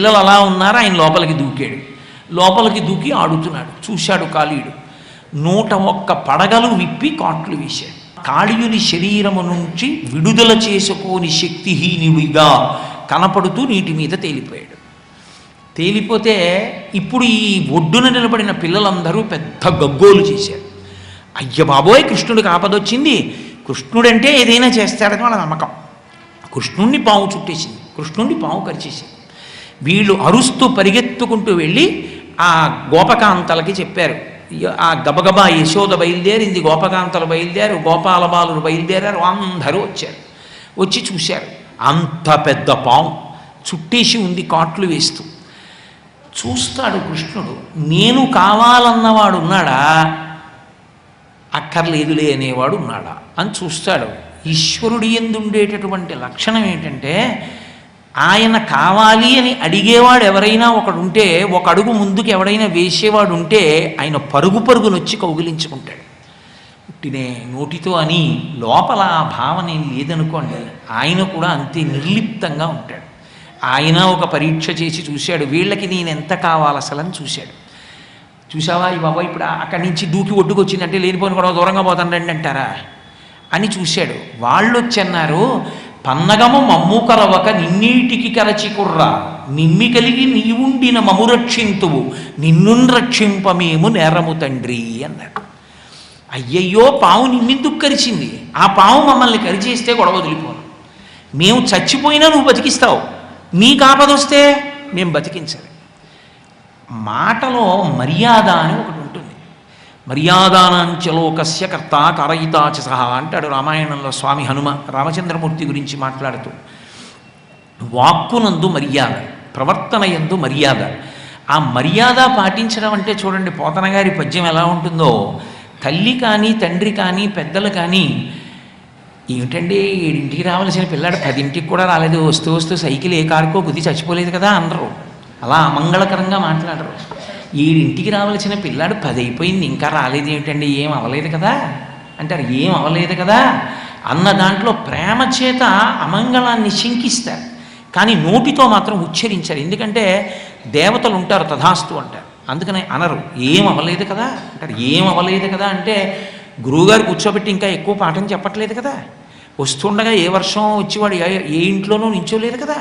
పిల్లలు అలా ఉన్నారు ఆయన లోపలికి దూకాడు. లోపలికి దూకి ఆడుతున్నాడు. చూశాడు కాళీయుడు నూట ఒక్క పడగలు విప్పి కాట్లు వేశాడు. కాళీయుని శరీరము నుంచి విడుదల చేసుకోని శక్తిహీనుడిగా కనపడుతూ నీటి మీద తేలిపోయాడు. తేలిపోతే ఇప్పుడు ఈ ఒడ్డున నిలబడిన పిల్లలందరూ పెద్ద గగ్గోలు చేశారు. అయ్య బాబోయ్ కృష్ణుడికి ఆపదొచ్చింది కృష్ణుడంటే ఏదైనా చేస్తాడని వాళ్ళ నమ్మకం. కృష్ణుణ్ణి పాము చుట్టేసింది. కృష్ణుణ్ణి పాము కరిచేసింది. వీళ్ళు అరుస్తూ పరిగెత్తుకుంటూ వెళ్ళి ఆ గోపకాంతలకి చెప్పారు. ఆ గబగబా యశోద బయలుదేరింది గోపకాంతలు బయలుదేరు గోపాల బాలురు బయలుదేరారు అందరూ వచ్చారు. వచ్చి చూశారు. అంత పెద్ద పాము చుట్టేసి ఉంది కాట్లు వేస్తూ. చూస్తాడు కృష్ణుడు నేను కావాలన్నవాడు ఉన్నాడా? అక్కర్లేదులే అనేవాడు ఉన్నాడా? అని చూస్తాడు. ఈశ్వరుడి ఎందుండేటటువంటి లక్షణం ఏంటంటే ఆయన కావాలి అని అడిగేవాడు ఎవరైనా ఒకడు ఉంటే ఒక అడుగు ముందుకు ఎవడైనా వేసేవాడు ఉంటే ఆయన పరుగు పరుగునొచ్చి కౌగిలించుకుంటాడు. పుట్టినే నోటితో అని లోపల ఆ భావన ఏం లేదనుకోండి ఆయన కూడా అంతే నిర్లిప్తంగా ఉంటాడు. ఆయన ఒక పరీక్ష చేసి చూశాడు వీళ్ళకి నేను ఎంత కావాలి అసలు అని చూశాడు. చూసావా ఈ బాబా ఇప్పుడు అక్కడి నుంచి దూకి ఒడ్డుకు వచ్చిందంటే లేనిపోని కూడా దూరంగా పోతానండి అంటారా? అని చూశాడు. వాళ్ళు వచ్చి అన్నారు పన్నగము మమ్ము కరవక నిన్నీటికి కరచి కుర్ర. నిమ్మి కలిగి నీవుండిన మము రక్షింతువు నిన్ను రక్షింపమేము నేరము తండ్రి అన్నాడు. అయ్యయ్యో పాము నిన్నెందుకు కరిచింది. ఆ పాము మమ్మల్ని కరిచేస్తే గొడవ వదిలిపోను. మేము చచ్చిపోయినా నువ్వు బతికిస్తావు. నీకు ఆపదొస్తే మేము బతికించాలి. మాటలో మర్యాద అని ఒకటి ఉంటుంది మర్యాదానాంచలోకస్య కర్త కరయితాచ సహా అంటాడు రామాయణంలో స్వామి హనుమ రామచంద్రమూర్తి గురించి మాట్లాడుతూ. వాక్కునందు మర్యాద ప్రవర్తన ఎందు మర్యాద. ఆ మర్యాద పాటించడం అంటే చూడండి పోతనగారి పద్యం ఎలా ఉంటుందో తల్లి కానీ తండ్రి కానీ పెద్దలు కానీ ఏమిటండి ఏడింటికి రావాల్సిన పిల్లాడు పదింటికి కూడా రాలేదు వస్తూ వస్తూ సైకిల్ ఏ కారుకో గుద్ది చచ్చిపోలేదు కదా అందరూ. అలా అమంగళకరంగా మాట్లాడరు. ఏడింటికి రావాల్సిన పిల్లాడు పది అయిపోయింది ఇంకా రాలేదు ఏమిటండి? ఏం అవలేదు కదా? అంటారు ఏం అవ్వలేదు కదా? అన్న దాంట్లో ప్రేమ చేత అమంగళాన్ని శంకిస్తారు. కానీ నోటితో మాత్రం ఉచ్చరించారు. ఎందుకంటే దేవతలు ఉంటారు తథాస్తు అంటారు. అందుకని అనరు ఏం అవ్వలేదు కదా? అంటారు ఏం అవ్వలేదు కదా? అంటే గురువుగారు కూర్చోబెట్టి ఇంకా ఎక్కువ పాఠం చెప్పట్లేదు కదా? వస్తుండగా ఏ వర్షం వచ్చేవాడు ఏ- ఏ ఇంట్లోనూ నించోలేదు కదా?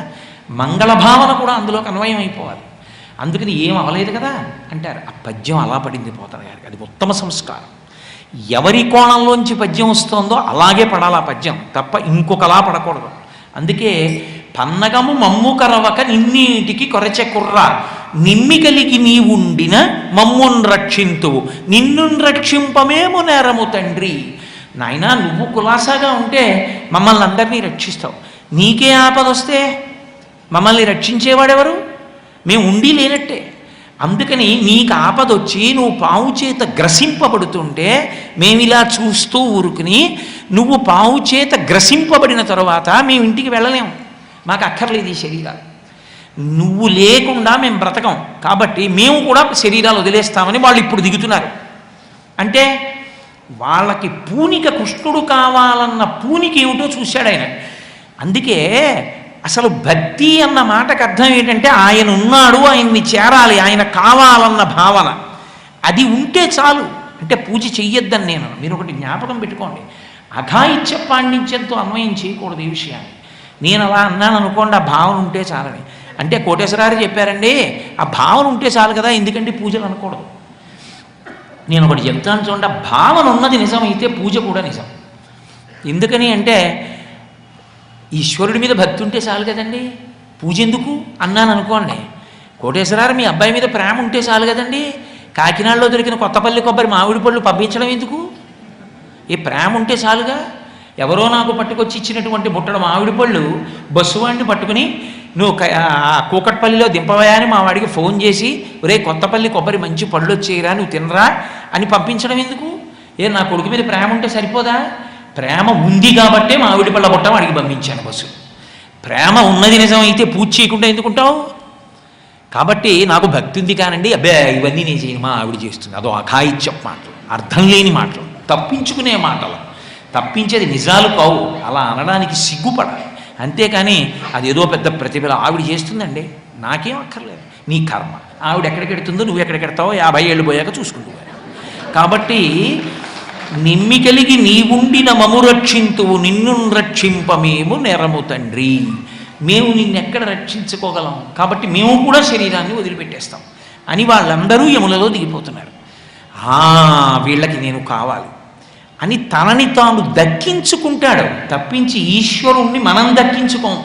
మంగళ భావన కూడా అందులో అన్వయం అయిపోవాలి. అందుకని ఏం అవలేదు కదా అంటారు. ఆ పద్యం అలా పడింది పోతన గారికి అది ఉత్తమ సంస్కారం. ఎవరి కోణంలోంచి పద్యం వస్తుందో అలాగే పడాలి ఆ పద్యం. తప్ప ఇంకొకలా పడకూడదు. అందుకే పన్నగము మమ్ము కరవక నిన్నీటికి కొరచె కుర్ర. నిమ్మి కలిగి నీవుండిన మమ్మున్ రక్షింతువు. నిన్ను రక్షింపమేము నేరము తండ్రి. నాయనా నువ్వు కులాసాగా ఉంటే మమ్మల్ని అందరినీ రక్షిస్తావు. నీకే ఆపదొస్తే మమ్మల్ని రక్షించేవాడెవరు? మేము ఉండి లేనట్టే. అందుకని నీకు ఆపదొచ్చి నువ్వు పావు చేత గ్రసింపబడుతుంటే మేము ఇలా చూస్తూ ఊరుకుని నువ్వు పావు చేత గ్రసింపబడిన తర్వాత మేము ఇంటికి వెళ్ళలేము. మాకు అక్కర్లేదు ఈ శరీరాలు. నువ్వు లేకుండా మేము బ్రతకం. కాబట్టి మేము కూడా శరీరాలు వదిలేస్తామని వాళ్ళు ఇప్పుడు దిగుతున్నారు. అంటే వాళ్ళకి పూనిక కృష్ణుడు కావాలన్న పూనిక ఏమిటో చూశాడు ఆయన. అందుకే అసలు భక్తి అన్న మాటకు అర్థం ఏంటంటే ఆయన ఉన్నాడు ఆయన్ని చేరాలి ఆయన కావాలన్న భావన. అది ఉంటే చాలు. అంటే పూజ చెయ్యొద్దని నేను మీరు ఒకటి జ్ఞాపకం పెట్టుకోండి. అఘాయిత్య పాండిత్యంతో అన్వయం చేయకూడదు ఈ విషయాన్ని. నేను అలా అన్నాను అనుకోండి ఆ భావన ఉంటే చాలని. అంటే కోటేశ్వరారు చెప్పారండి ఆ భావన ఉంటే చాలు కదా ఎందుకంటే పూజలు అనకూడదు. నేను ఒకటి చెప్తాను చూడండి ఆ భావన ఉన్నది నిజమైతే పూజ కూడా నిజం. ఎందుకని అంటే ఈశ్వరుడి మీద భక్తి ఉంటే చాలు కదండి. పూజ ఎందుకు అన్నాను అనుకోండి. కోటేశ్వరారు మీ అబ్బాయి మీద ప్రేమ ఉంటే చాలు కదండి. కాకినాడలో దొరికిన కొత్తపల్లి కొబ్బరి మామిడి పళ్ళు పంపించడం ఎందుకు? ఈ ప్రేమ ఉంటే చాలుగా. ఎవరో నాకు పట్టుకొచ్చి ఇచ్చినటువంటి బుట్టడు మామిడి పళ్ళు బస్సు వాడిని పట్టుకుని నువ్వు కూకట్పల్లిలో దింపవయాని మా వాడికి ఫోన్ చేసి ఒరే కొత్తపల్లి కొబ్బరి మంచి పళ్ళు వచ్చేయరా నువ్వు తినరా అని పంపించడం ఎందుకు? ఏ నా కొడుకు మీద ప్రేమ ఉంటే సరిపోదా? ప్రేమ ఉంది కాబట్టే మామిడి పళ్ళ బుట్ట వాడికి పంపించాను బస్సు. ప్రేమ ఉన్నది నిజమైతే పూజ చేయకుండా ఎందుకుంటావు? కాబట్టి నాకు భక్తి ఉంది కానండి అబ్బే ఇవన్నీ నేను చేయను మా ఆవిడ చేస్తుంది. అదో అఘాయిత్యం మాటలు అర్థం లేని మాటలు తప్పించుకునే మాటలు. తప్పించేది నిజాలు కావు అలా అనడానికి సిగ్గుపడాలి. అంతేకాని అదేదో పెద్ద ప్రతిభ ఆవిడ చేస్తుందండి నాకేం అక్కర్లేదు. నీ కర్మ. ఆవిడ ఎక్కడికెడుతుందో నువ్వు ఎక్కడికెడతావో యాభై ఏళ్ళు పోయాక చూసుకుంటూ కాబట్టి నిమ్మి కలిగి నీవుండిన మము రక్షింతువు నిన్ను రక్షింపమేము నెరము తండ్రి. మేము నిన్నెక్కడ రక్షించుకోగలం? కాబట్టి మేము కూడా శరీరాన్ని వదిలిపెట్టేస్తాం. అని వాళ్ళందరూ యములలో దిగిపోతున్నారు. ఆ వీళ్ళకి నేను కావాలి. అని తనని తాను దక్కించుకుంటాడు. తప్పించి ఈశ్వరుణ్ణి మనం దక్కించుకోం.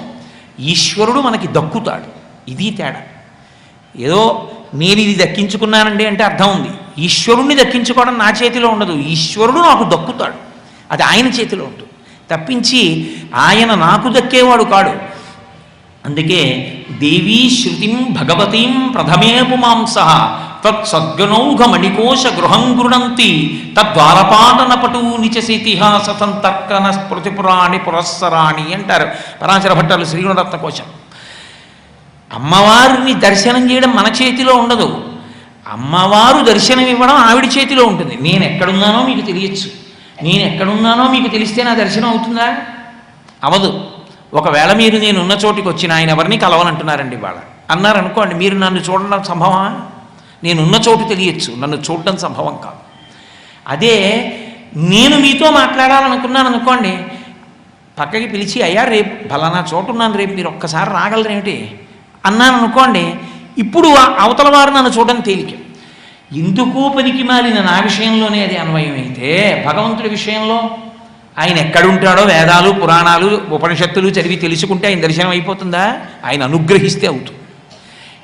ఈశ్వరుడు మనకి దక్కుతాడు. ఇది తేడా. ఏదో నేను ఇది దక్కించుకున్నానండి అంటే అర్థం ఉంది. ఈశ్వరుణ్ణి దక్కించుకోవడం నా చేతిలో ఉండదు. ఈశ్వరుడు నాకు దక్కుతాడు. అది ఆయన చేతిలో ఉంటుంది. తప్పించి ఆయన నాకు దక్కేవాడు కాడు. అందుకే దేవీ శృతిం భగవతీం ప్రథమే పుమాంస. తత్సద్గనౌఘ మణికోశ గృహం గృణంతి తద్వారపాటన పటూనిచసితిహాస సంతర్కన స్మృతిపురాణి పురస్సరాణి అంటారు. పరాశర భట్టాలు శ్రీగుణరత్న కోశం. అమ్మవారిని దర్శనం చేయడం మన చేతిలో ఉండదు. అమ్మవారు దర్శనం ఇవ్వడం ఆవిడ చేతిలో ఉంటుంది. నేను ఎక్కడున్నానో మీకు తెలియచ్చు. నేను ఎక్కడున్నానో మీకు తెలిస్తే నా దర్శనం అవుతుందా? అవదు. ఒకవేళ మీరు నేను ఉన్న చోటికి వచ్చిన ఆయన ఎవరిని కలవనంటున్నారండి ఇవాళ. అన్నారు అనుకోండి మీరు నన్ను చూడడం సంభవమా? నేను ఉన్న చోటు తెలియచ్చు. నన్ను చూడడం సంభవం కాదు. అదే నేను మీతో మాట్లాడాలనుకున్నాను అనుకోండి పక్కకి పిలిచి అయ్యా రేపు ఫలానా చోటు ఉన్నాను రేపు మీరు ఒక్కసారి రాగలరేమిటి? అన్నాను అనుకోండి ఇప్పుడు అవతల వారు నన్ను చూడడం తేలిక. ఎందుకు పనికి మాలిన నా విషయంలోనే అది అన్వయం అయితే భగవంతుడి విషయంలో ఆయన ఎక్కడుంటాడో వేదాలు పురాణాలు ఉపనిషత్తులు చదివి తెలుసుకుంటే ఆయన దర్శనం అయిపోతుందా? ఆయన అనుగ్రహిస్తే అవుతుంది.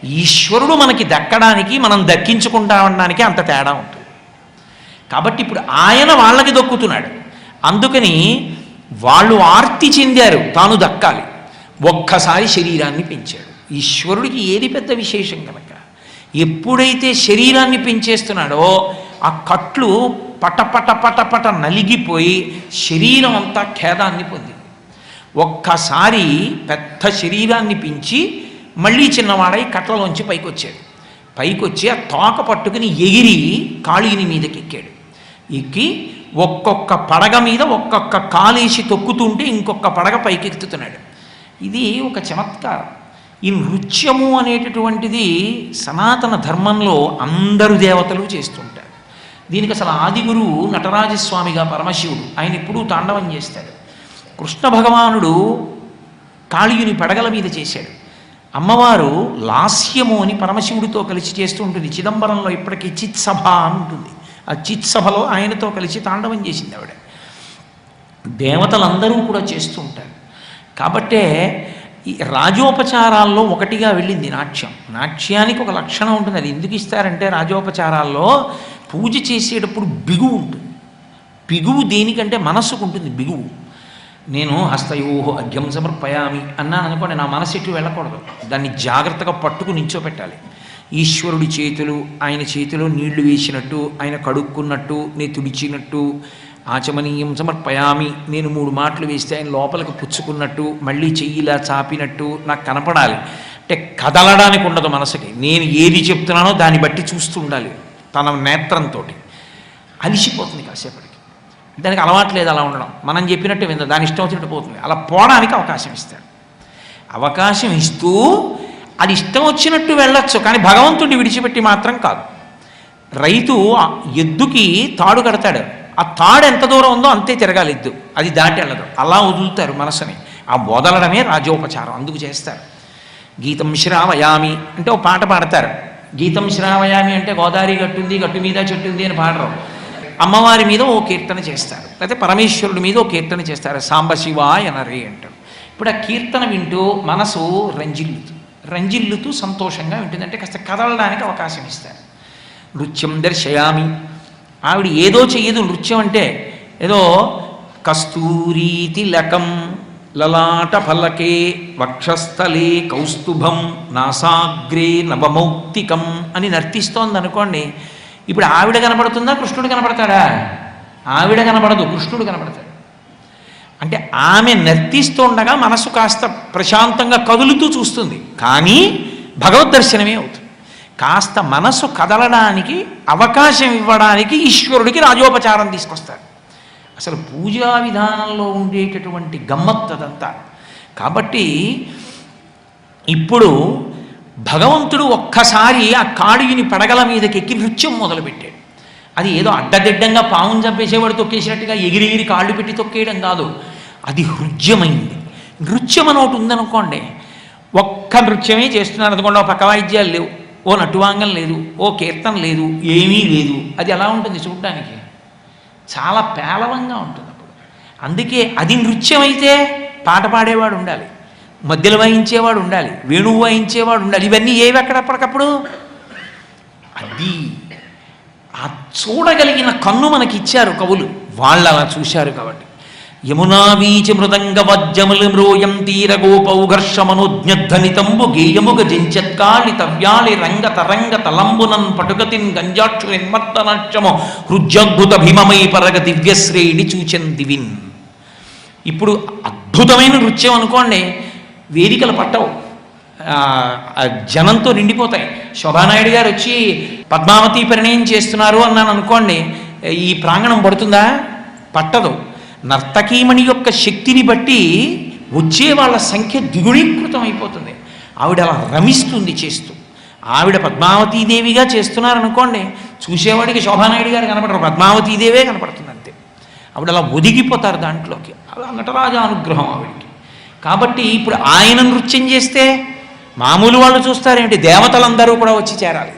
ఈశ్వరుడు మనకి దక్కడానికి మనం దక్కించుకుంటా ఉండడానికి అంత తేడా ఉంటుంది. కాబట్టి ఇప్పుడు ఆయన వాళ్ళకి దక్కుతున్నాడు. అందుకని వాళ్ళు ఆర్తి చెందారు తాను దక్కాలి. ఒక్కసారి శరీరాన్ని పెంచాడు. ఈశ్వరుడికి ఏది పెద్ద విశేషం కనుక ఎప్పుడైతే శరీరాన్ని పెంచేస్తున్నాడో ఆ కట్లు పట పట పట పట నలిగిపోయి శరీరం అంతా ఖేదాన్ని పొందింది. ఒక్కసారి పెద్ద శరీరాన్ని పెంచి మళ్ళీ చిన్నవాడై కట్లలోంచి పైకి వచ్చాడు పైకి వచ్చి ఆ తోక పట్టుకుని ఎగిరి కాళీని మీదకి ఎక్కాడు ఎక్కి ఒక్కొక్క పడగ మీద ఒక్కొక్క కాలేసి తొక్కుతుంటే ఇంకొక పడగ పైకెత్తుతున్నాడు ఇది ఒక చమత్కారం. ఈ నృత్యము అనేటటువంటిది సనాతన ధర్మంలో అందరు దేవతలు చేస్తుంటారు. దీనికి అసలు ఆది గురువు నటరాజస్వామిగా పరమశివుడు ఆయన ఎప్పుడూ తాండవం చేస్తాడు. కృష్ణ భగవానుడు కాళీయుని పడగల మీద చేశాడు. అమ్మవారు లాస్యము అని పరమశివుడితో కలిసి చేస్తూ ఉంటుంది. చిదంబరంలో ఇప్పటికీ చిత్సభ ఉంటుంది. ఆ చిత్సభలో ఆయనతో కలిసి తాండవం చేసింది ఆవిడ. దేవతలందరూ కూడా చేస్తూ ఉంటారు. కాబట్టే ఈ రాజోపచారాల్లో ఒకటిగా వెళ్ళింది నాట్యం. నాట్యానికి ఒక లక్షణం ఉంటుంది. అది ఎందుకు ఇస్తారంటే రాజోపచారాల్లో పూజ చేసేటప్పుడు బిగువు ఉంటుంది. బిగువు దేనికంటే మనస్సుకు ఉంటుంది. బిగువు. నేను హస్తయోహో అర్ఘ్యం సమర్పయామి అన్నాను అనుకోండి నా మనసు ఎటు వెళ్ళకూడదు. దాన్ని జాగ్రత్తగా పట్టుకు నించోపెట్టాలి. ఈశ్వరుడి చేతులు ఆయన చేతిలో నీళ్ళు వేసినట్టు ఆయన కడుక్కున్నట్టు నేను తుడిచినట్టు ఆచమనీయం సమర్పయామి. నేను మూడు మాటలు వేస్తే ఆయన లోపలికి పుచ్చుకున్నట్టు మళ్ళీ చెయ్యిలా చాపినట్టు నాకు కనపడాలి. అంటే కదలడానికి ఉండదు మనసుకి. నేను ఏది చెప్తున్నానో దాన్ని బట్టి చూస్తూ ఉండాలి తన నేత్రంతో అలిసిపోతుంది కాసేపటికి. దానికి అలవాటు లేదు అలా ఉండడం. మనం చెప్పినట్టు వింద దాని ఇష్టం వచ్చినట్టు పోతుంది. అలా పోవడానికి అవకాశం ఇస్తాడు. అవకాశం ఇస్తూ అది ఇష్టం వచ్చినట్టు వెళ్ళొచ్చు కానీ భగవంతుడిని విడిచిపెట్టి మాత్రం కాదు. రైతు ఎద్దుకి తాడు కడతాడు. ఆ తాడు ఎంత దూరం ఉందో అంతే తిరగాలిద్దు. అది దాటి వెళ్ళదు. అలా వదులుతారు మనసుని. ఆ వదలడమే రాజోపచారం అందుకు చేస్తారు. గీతం శ్రావయామి అంటే ఓ పాట పాడతారు. గీతం శ్రావయామి అంటే గోదావరి గట్టుంది గట్టు మీద చెట్టుంది అని పాడరు. అమ్మవారి మీద ఓ కీర్తన చేస్తారు. లేకపోతే పరమేశ్వరుడి మీద ఓ కీర్తన చేస్తారు. సాంబశివాయ నరే అంటారు. ఇప్పుడు ఆ కీర్తన వింటూ మనసు రంజిల్లుతూ రంజిల్లుతూ సంతోషంగా ఉంటుంది అంటే కాస్త కదలడానికి అవకాశం ఇస్తారు. నృత్యం దర్శయామి. ఆవిడ ఏదో చెయ్యదు నృత్యం అంటే ఏదో కస్తూరీ తిలకం లలాట ఫలకే వక్షస్థలే కౌస్తుభం నాసాగ్రే నవమౌక్తికం అని నర్తిస్తోంది అనుకోండి ఇప్పుడు ఆవిడ కనపడుతుందా కృష్ణుడు కనపడతాడా? ఆవిడ కనపడదు కృష్ణుడు కనపడతాడు. అంటే ఆమె నర్తిస్తుండగా మనసు కాస్త ప్రశాంతంగా కదులుతూ చూస్తుంది కానీ భగవద్ దర్శనమే అవుతుంది. కాస్త మనసు కదలడానికి అవకాశం ఇవ్వడానికి ఈశ్వరుడికి రాజోపచారం తీసుకొస్తారు అసలు పూజా విధానంలో ఉండేటటువంటి గమ్మత్తు అదంతా. కాబట్టి ఇప్పుడు భగవంతుడు ఒక్కసారి ఆ కాడిని పడగల మీదకి ఎక్కి నృత్యం మొదలుపెట్టాడు. అది ఏదో అడ్డదిడ్డంగా పావును చంపేసేవాడు తొక్కేసినట్టుగా ఎగిరిగిరి కాళ్ళు పెట్టి తొక్కేయడం కాదు. అది హృద్యమైంది. నృత్యం అని ఒకటి ఉందనుకోండి ఒక్క నృత్యమే చేస్తున్నారు అనుకోండి ఒక పక్క వాయిద్యాలు లేవు. ఓ నటువాంగం లేదు ఓ కీర్తన లేదు ఏమీ లేదు. అది ఎలా ఉంటుంది చూడడానికి? చాలా పేలవంగా ఉంటుంది అప్పుడు. అందుకే అది నృత్యం అయితే పాట పాడేవాడు ఉండాలి మధ్యలో వాయించేవాడు ఉండాలి వేణువు వాయించేవాడు ఉండాలి. ఇవన్నీ ఏవి అక్కడప్పటికప్పుడు? అది ఆ చూడగలిగిన కన్ను మనకి ఇచ్చారు కవులు. వాళ్ళు అలా చూశారు కాబట్టి. యమునా వీచి మృదంగ వజ్జములు మ్రోయం తీర గేయముగ జించత్కాళి తవ్యాళి రంగ తరంగ తలంబునన్ పటుకతిన్ గంజాక్షు నిర్మర్తనాట్యము హృజ్యద్భుత భీమమై పరగ దివ్యశ్రేణి చూచెందివిన్ ఇప్పుడు అద్భుతమైన నృత్యం అనుకోండి వేదికలు పట్టవు. జనంతో నిండిపోతాయి. శోభానాయుడు గారు వచ్చి పద్మావతి పరిణయం చేస్తున్నారు అన్నాను అనుకోండి ఈ ప్రాంగణం పడుతుందా? పట్టదు. నర్తకీమణి యొక్క శక్తిని బట్టి వచ్చే వాళ్ళ సంఖ్య ద్విగుణీకృతం అయిపోతుంది. ఆవిడ అలా రమిస్తుంది చేస్తూ. ఆవిడ పద్మావతీదేవిగా చేస్తున్నారనుకోండి చూసేవాడికి శోభానాయుడు గారు కనపడరు పద్మావతీదేవే కనపడుతుంది అంతే. ఆవిడ అలా ఒదిగిపోతారు దాంట్లోకి. అలా నటరాజ అనుగ్రహం ఆవిడికి. కాబట్టి ఇప్పుడు ఆయన నృత్యం చేస్తే మామూలు వాళ్ళు చూస్తారేంటి? దేవతలందరూ కూడా వచ్చి చేరాలి.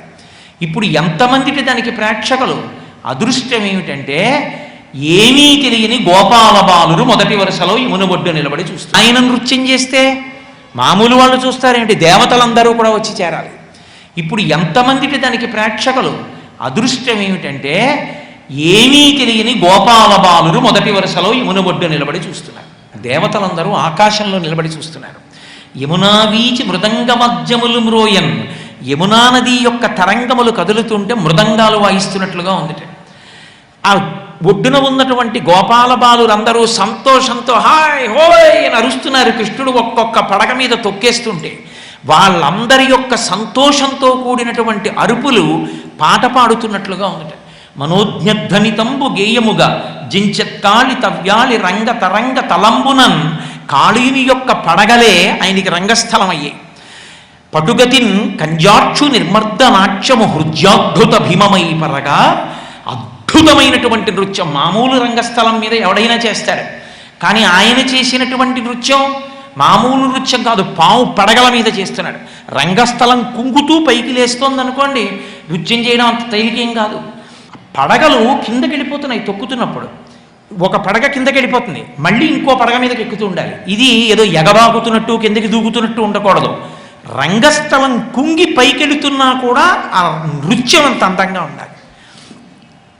ఇప్పుడు ఎంతమందికి దానికి ప్రేక్షకులు? అదృష్టం ఏమిటంటే ఏమీ తెలియని గోపాల బాలురు మొదటి వరుసలో ఇమున ఒడ్డు నిలబడి చూస్తారు ఆయన నృత్యం చేస్తే మామూలు వాళ్ళు చూస్తారేంటి? దేవతలందరూ కూడా వచ్చి చేరాలి. ఇప్పుడు ఎంతమందికి దానికి ప్రేక్షకులు? అదృష్టం ఏమిటంటే ఏమీ తెలియని గోపాల బాలురు మొదటి వరుసలో యమున ఒడ్డు నిలబడి చూస్తున్నారు. దేవతలందరూ ఆకాశంలో నిలబడి చూస్తున్నారు. యమునా వీచి మృదంగ మధ్యములు మ్రోయన్. యమునా నది యొక్క తరంగములు కదులుతుంటే మృదంగాలు వాయిస్తున్నట్లుగా ఉందిట. ఆ ఒడ్డున ఉన్నటువంటి గోపాల బాలురందరూ సంతోషంతో హాయ్ హోయ్ అని అరుస్తున్నారు కృష్ణుడు ఒక్కొక్క పడగ మీద తొక్కేస్తుంటే. వాళ్ళందరి యొక్క సంతోషంతో కూడినటువంటి అరుపులు పాట పాడుతున్నట్లుగా ఉందట. మనోజ్ఞధ్వనితంబు గేయముగా జించత్కాళి తవ్యాళి రంగ తరంగ తలంబునన్ కాళీని యొక్క పడగలే ఆయనకి రంగస్థలం అయ్యాయి పటుగతిన్ కంజాక్షు నిర్మర్ద నాట్యము హృద్యాద్భుత భీమమై పరగా అద్భుతమైనటువంటి నృత్యం. మామూలు రంగస్థలం మీద ఎవడైనా చేస్తారు. కానీ ఆయన చేసినటువంటి నృత్యం మామూలు నృత్యం కాదు పావు పడగల మీద చేస్తున్నాడు. రంగస్థలం కుంగుతూ పైకి లేస్తోంది అనుకోండి నృత్యం చేయడం అంత తేలికేం కాదు. పడగలు కిందకి వెళ్ళిపోతున్నాయి తొక్కుతున్నప్పుడు. ఒక పడగ కిందకి వెళ్ళిపోతుంది మళ్ళీ ఇంకో పడగ మీదకి ఎక్కుతూ ఉండాలి. ఇది ఏదో ఎగబాగుతున్నట్టు కిందకి దూకుతున్నట్టు ఉండకూడదు. రంగస్థలం కుంగి పైకెడుతున్నా కూడా ఆ నృత్యం అంత అందంగా ఉండాలి.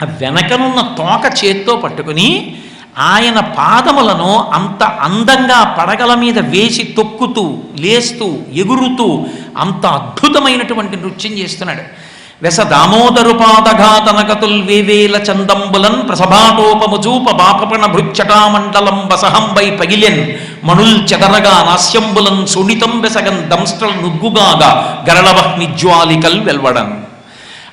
ఆ వెనకనున్న తోక చేత్తో పట్టుకుని ఆయన పాదములను అంత అందంగా పడగల మీద వేసి తొక్కుతూ లేస్తూ ఎగురుతూ అంత అద్భుతమైనటువంటి నృత్యం చేస్తున్నాడు. వెస దామోదరు పాదఘాతనకతుల్ వేవేల చందంబులన్ ప్రసభాటోపముచూప బాపపణ భృచ్చటామండలం బసహంబై పగిలెన్ మణుల్ చెదరగా నాస్యంబులన్ సునితం వెసగన్ దంస్ట్రల్ నుగ్గుగాగా గరళవహ్నిజ్వాలికల్ వెల్వడన్.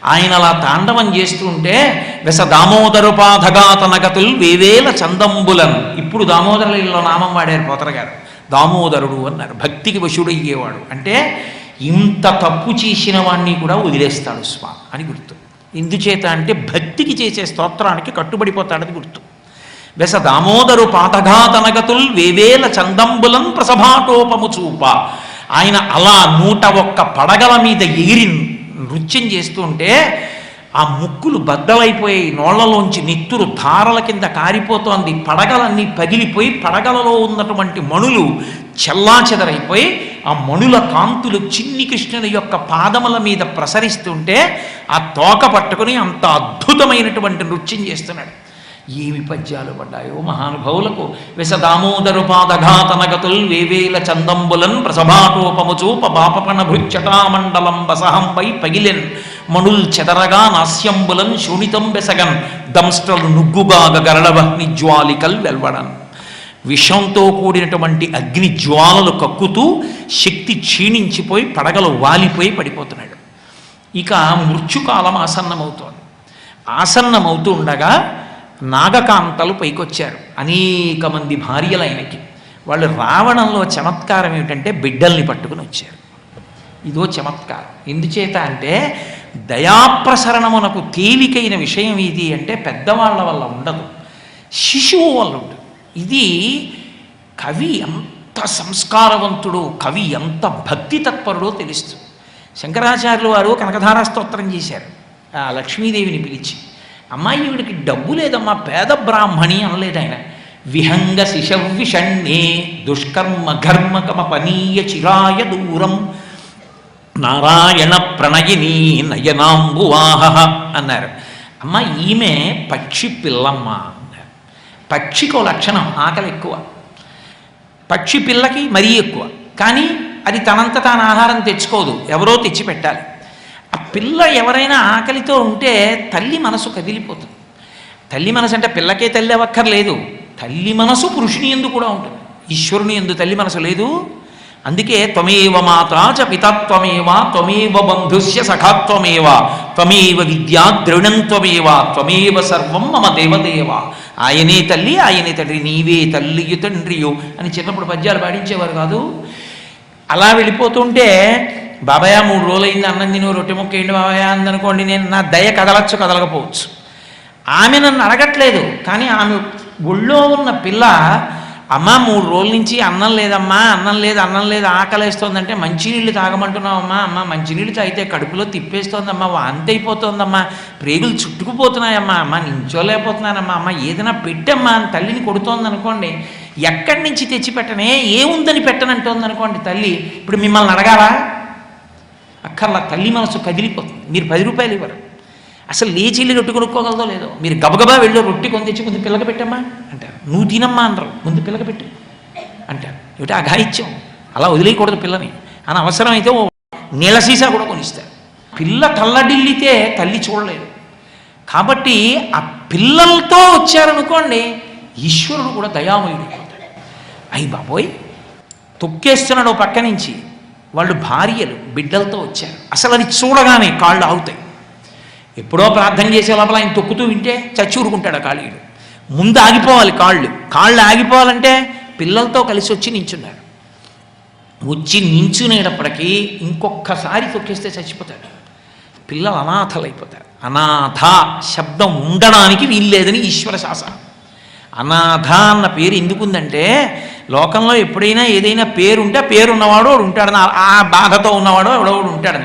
ఆయన అలా తాండవం చేస్తుంటే వెస దామోదరుపాధగాతనగతుల్ వేవేల చందంబులన్. ఇప్పుడు దామోదరులలో నామం వాడారు పోతర గారు. దామోదరుడు అన్నారు భక్తికి వశుడయ్యేవాడు. అంటే ఇంత తప్పు చేసిన వాణ్ణి కూడా వదిలేస్తాడు స్వా అని గుర్తు. ఎందుచేత అంటే భక్తికి చేసే స్తోత్రానికి కట్టుబడిపోతాడని గుర్తు. వెస దామోదరు పాతఘాతనగతుల్ వేవేల చందంబులం ప్రసభాటోపము చూప. ఆయన అలా నూట ఒక్క పడగల మీద ఎగిరి నృత్యం చేస్తుంటే ఆ ముక్కులు బద్దలైపోయి నోళ్ళలోంచి నెత్తురు ధారల కింద కారిపోతోంది. పడగలన్నీ పగిలిపోయి పడగలలో ఉన్నటువంటి మణులు చెల్లాచెదరైపోయి ఆ మణుల కాంతులు చిన్ని కృష్ణుని యొక్క పాదముల మీద ప్రసరిస్తుంటే ఆ తోక పట్టుకుని అంత అద్భుతమైనటువంటి నృత్యం చేస్తున్నాడు. ఏమి పద్యాలు పడ్డాయో మహానుభావులకు విశదామోదరుపాదఘాతనగతుల్ వేవేల చందంబులన్ ప్రసభాటోపము చూప బాపపన బసహంపై పగిలెన్ మణుల్ చెదరగా నాస్యంబులన్ శూణితం బెసగన్ దంస్ట్రలు నుగ్గుగాగ గరళవహ్ని జ్వాలికల్ వెల్వడన్. విషంతో కూడినటువంటి అగ్ని జ్వాలలు కక్కుతూ శక్తి క్షీణించిపోయి పడగలు వాలిపోయి పడిపోతున్నాడు. ఇక మృత్యుకాలం ఆసన్నమవుతోంది. ఆసన్నమవుతూ ఉండగా నాగకాంతలు పైకొచ్చారు. అనేక మంది భార్యలు ఆయనకి. వాళ్ళు రావణంలో చమత్కారం ఏమిటంటే బిడ్డల్ని పట్టుకుని వచ్చారు. ఇదో చమత్కారం. ఎందుచేత అంటే దయాప్రసరణమునకు తేలికైన విషయం ఇది అంటే పెద్దవాళ్ళ వల్ల ఉండదు. శిశువు వల్ల ఉండదు. ఇది కవి ఎంత సంస్కారవంతుడు కవి ఎంత భక్తి తత్పరుడో తెలుస్తుంది. శంకరాచార్యులు వారు కనకధారా స్తోత్రం చేశారు. ఆ లక్ష్మీదేవిని పిలిచి అమ్మాయి ఈవిడికి డబ్బు లేదమ్మా పేద బ్రాహ్మణి అనలేదు ఆయన. విహంగ శిశవ్విషణ్ణే దుష్కర్మ ఘర్మకమపనీయ చిరాయ దూరం. నారాయణ ప్రణయిని నయనాంబువాహ అన్నారు. అమ్మ ఈమె పక్షి పిల్లమ్మ అన్నారు. పక్షికి లక్షణం ఆకలి ఎక్కువ. పక్షి పిల్లకి మరీ ఎక్కువ. కానీ అది తనంత తాను ఆహారం తెచ్చుకోదు. ఎవరో తెచ్చి పెట్టాలి ఆ పిల్ల ఎవరైనా ఆకలితో ఉంటే తల్లి మనసు కదిలిపోతుంది. తల్లి మనసు అంటే పిల్లకే తల్లి అవ్వక్కర్లేదు. తల్లి మనసు పురుషుని ఎందు కూడా ఉంటుంది. ఈశ్వరుని ఎందు తల్లి మనసు లేదు. అందుకే త్వమేవ మాత చ పితత్వమేవ త్వమేవ బంధుస్య సఖాత్వమేవ త్వమేవ విద్యా ద్రవిణం త్వమేవ త్వమేవ సర్వం మమ దేవదేవ. ఆయనే తల్లి ఆయనే తండ్రి నీవే తల్లియు తండ్రియు అని చిన్నప్పుడు పద్యాలు పాడించేవారు కాదు. అలా వెళ్ళిపోతుంటే బాబాయ్ మూడు రోజులైంది అన్నం తిని రొట్టె ముక్క ఏంటి బాబాయ్ అందనుకోండి నేను నా దయ కదలచ్చు కదలకపోవచ్చు. ఆమె నన్ను అడగట్లేదు కానీ ఆమె ఒళ్ళో ఉన్న పిల్ల అమ్మ మూడు రోజుల నుంచి అన్నం లేదమ్మా అన్నం లేదు అన్నం లేదు ఆకలేస్తోందంటే మంచినీళ్ళు తాగమంటున్నావమ్మా అమ్మ మంచినీళ్ళు తాగితే కడుపులో తిప్పేస్తోందమ్మా వాంతి అయిపోతోందమ్మా ప్రేగులు చుట్టుకుపోతున్నాయమ్మా అమ్మ నించోలేకపోతున్నానమ్మా అమ్మ ఏదైనా పెట్టమ్మా అని తల్లిని కొడుతోంది అనుకోండి ఎక్కడి నుంచి తెచ్చి పెట్టనే ఏముందని పెట్టనంటోంది అనుకోండి తల్లి ఇప్పుడు మిమ్మల్ని అడగాలా? అక్కర్లా తల్లి మనసు కదిలిపోతుంది. మీరు పది రూపాయలు ఇవ్వరు. అసలు లేచి వెళ్ళి రొట్టె కొనుక్కోగలదో లేదో. మీరు గబగబా వెళ్ళి రొట్టె కొని తెచ్చి ముందు పిల్లక పెట్టమ్మా అంటారు. నువ్వు తినమ్మా అనరు ముందు పిల్లక పెట్టు అంటారు. ఏమిటి అఘాయిత్యం? అలా వదిలేయకూడదు పిల్లని. అని అవసరమైతే ఓ నీళ్ళ సీసా కూడా కొనిస్తారు. పిల్ల తల్లడిల్లితే తల్లి చూడలేదు. కాబట్టి ఆ పిల్లలతో వచ్చారనుకోండి ఈశ్వరుడు కూడా దయామయుడు అయిపోతాడు అయ్యి బాబోయ్ తొక్కేస్తున్నాడు ఓ పక్క నుంచి. వాళ్ళు భార్యలు బిడ్డలతో వచ్చారు. అసలు అది చూడగానే కాళ్ళు ఆగుతాయి. ఎప్పుడో ప్రార్థన చేసే లోపల ఆయన తొక్కుతూ వింటే చచ్చి ఊరుకుంటాడు ఆ కాళీయుడు ముందు ఆగిపోవాలి కాళ్ళు. కాళ్ళు ఆగిపోవాలంటే పిల్లలతో కలిసి వచ్చి నించున్నారు. వచ్చి నించునేటప్పటికీ ఇంకొక్కసారి తొక్కేస్తే చచ్చిపోతాడు. పిల్లలు అనాథలైపోతారు. అనాథ శబ్దం ఉండడానికి వీల్లేదని ఈశ్వర శాసనం. అనాథ అన్న పేరు ఎందుకుందంటే లోకంలో ఎప్పుడైనా ఏదైనా పేరుంటే ఆ పేరు ఉన్నవాడు వాడు ఉంటాడని ఆ- ఆ బాధతో ఉన్నవాడు ఎవడోడు ఉంటాడని.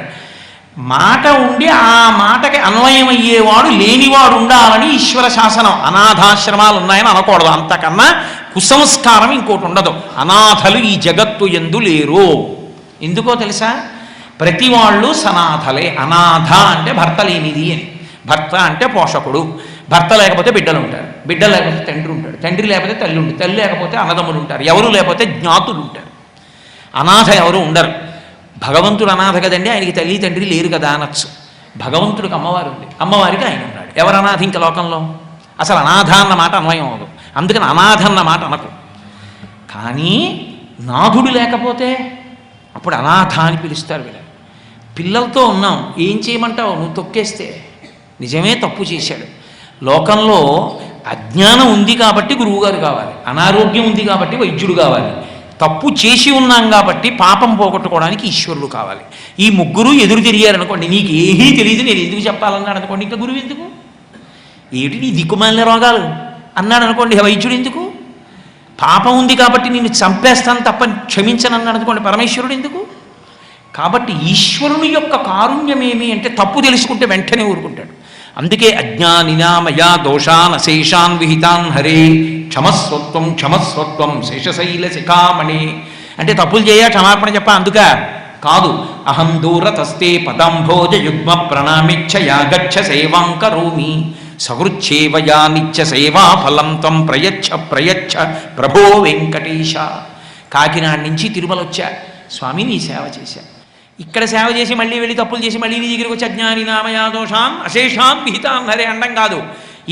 మాట ఉండి ఆ మాటకి అన్వయం అయ్యేవాడు లేనివాడు ఉండాలని ఈశ్వర శాసనం. అనాథాశ్రమాలు ఉన్నాయని అనకూడదు. అంతకన్నా కుసంస్కారం ఇంకోటి ఉండదు. అనాథలు ఈ జగత్తు ఎందు లేరు. ఎందుకో తెలుసా? ప్రతి వాళ్ళు సనాథలే. అనాథ అంటే భర్త లేనిది అని. భర్త అంటే పోషకుడు. భర్త లేకపోతే బిడ్డలు ఉంటారు. బిడ్డ లేకపోతే తండ్రి ఉంటాడు. తండ్రి లేకపోతే తల్లి ఉంటుంది తల్లి లేకపోతే అన్నదమ్ములు ఉంటారు. ఎవరు లేకపోతే జ్ఞాతులు ఉంటారు. అనాథ ఎవరు ఉండరు. భగవంతుడు అనాథ కదండి ఆయనకి తల్లి తండ్రి లేరు కదా అనొచ్చు. భగవంతుడికి అమ్మవారు ఉంది. అమ్మవారికి ఆయన ఉన్నాడు. ఎవరు అనాథ ఇంకా లోకంలో? అసలు అనాథ అన్న మాట అన్వయం అవ్వదు. అందుకని అనాథ అన్న మాట అనకు. కానీ నాథుడు లేకపోతే అప్పుడు అనాథ అని పిలుస్తారు వీళ్ళు. పిల్లలతో ఉన్నాం. ఏం చేయమంటావు? నువ్వు తొక్కేస్తే. నిజమే తప్పు చేశాడు. లోకంలో అజ్ఞానం ఉంది కాబట్టి గురువుగారు కావాలి. అనారోగ్యం ఉంది కాబట్టి వైద్యుడు కావాలి. తప్పు చేసి ఉన్నాం కాబట్టి పాపం పోగొట్టుకోవడానికి ఈశ్వరుడు కావాలి. ఈ ముగ్గురు ఎదురు తిరిగారనుకోండి నీకు ఏమీ తెలియదు నేను ఎందుకు చెప్పాలన్నాడు అనుకోండి ఇంకా గురువు ఎందుకు? ఏమిటి నీ దిక్కుమాలిన రోగాలు? అన్నాడు అనుకోండి వైద్యుడు ఎందుకు? పాపం ఉంది కాబట్టి నేను చంపేస్తాను తప్ప క్షమించను అన్నాడు అనుకోండి పరమేశ్వరుడు ఎందుకు? కాబట్టి ఈశ్వరుని యొక్క కారుణ్యం ఏమి అంటే తప్పు తెలుసుకుంటే వెంటనే ఊరుకుంటాడు. అందుకే అజ్ఞానినామయా దోషాన్ అశేషాన్ విహితాన్ హరే క్షమస్వత్వం క్షమస్వత్వం శేషశైల శిఖామణి అంటే తప్పులు చేయ క్షమాపణ చెప్ప అందుక కాదు. అహం దూరతస్తే పదంభోజ యుగ్మ ప్రణామిచ్చయా గచ్చ సేవాం కరోమి సహృచ్ఛేవయా నిత్య సేవా ఫలం తం ప్రయచ్చ ప్రయచ్చ ప్రభో వెంకటేశ. కాకినాడ నుంచి తిరుమల వచ్చా స్వామి నీ సేవ చేశా. ఇక్కడ సేవ చేసి మళ్ళీ వెళ్ళి తప్పులు చేసి మళ్ళీ నీ దగ్గరికి వచ్చి అజ్ఞాని నామయాదోషాం అశేషాం విహితాం హరే అండం కాదు.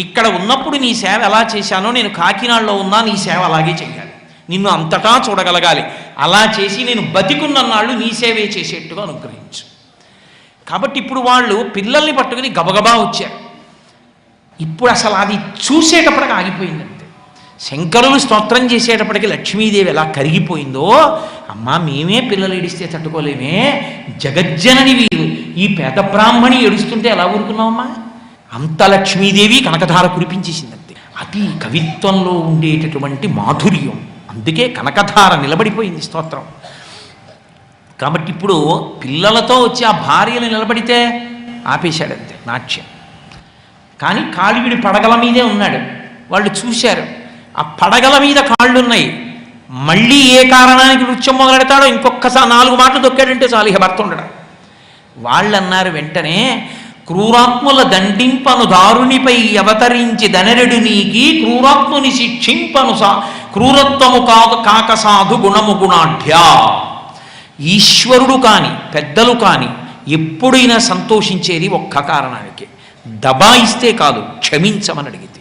ఇక్కడ ఉన్నప్పుడు నీ సేవ ఎలా చేశానో నేను కాకినాడలో ఉన్నా నీ సేవ అలాగే చేయాలి నిన్ను అంతటా చూడగలగాలి. అలా చేసి నేను బతికున్న నాళ్ళు నీ సేవే చేసేట్టుగా అనుగ్రహించు. కాబట్టి ఇప్పుడు వాళ్ళు పిల్లల్ని పట్టుకుని గబగబా వచ్చారు. ఇప్పుడు అసలు అది చూసేటప్పటికి ఆగిపోయింది అంతే శంకరులు స్తోత్రం చేసేటప్పటికి లక్ష్మీదేవి ఎలా కరిగిపోయిందో అమ్మా మేమే పిల్లలు ఏడిస్తే తట్టుకోలేమే. జగజ్జనని వీరు. ఈ పేద బ్రాహ్మణి ఏడుస్తుంటే ఎలా ఊరుకున్నావమ్మా? అంత లక్ష్మీదేవి కనకధార కురిపించేసింది అంతే అది కవిత్వంలో ఉండేటటువంటి మాధుర్యం. అందుకే కనకధార నిలబడిపోయింది స్తోత్రం. కాబట్టి ఇప్పుడు పిల్లలతో వచ్చి ఆ భార్యలు నిలబడితే ఆపేశాడంతే నాట్యం. కానీ కాళివిడి పడగల మీదే ఉన్నాడు. వాళ్ళు చూశారు. ఆ పడగల మీద కాళ్ళున్నాయి. మళ్ళీ ఏ కారణానికి నృత్యం మొదలెడతాడో ఇంకొకసారి నాలుగు మాటలు దొక్కాడంటే చాలు ఇక భర్త ఉండడం. వాళ్ళన్నారు వెంటనే క్రూరాత్ముల దండింపను దారునిపై అవతరించి దనరుడు నీకి క్రూరాత్ముని శిక్షింపను సా క్రూరత్వము కాదు కాక సాధు గుణము గుణాఢ్య. ఈశ్వరుడు కాని పెద్దలు కాని ఎప్పుడైనా సంతోషించేది ఒక్క కారణానికి. దబాయిస్తే కాదు క్షమించమని అడిగింది.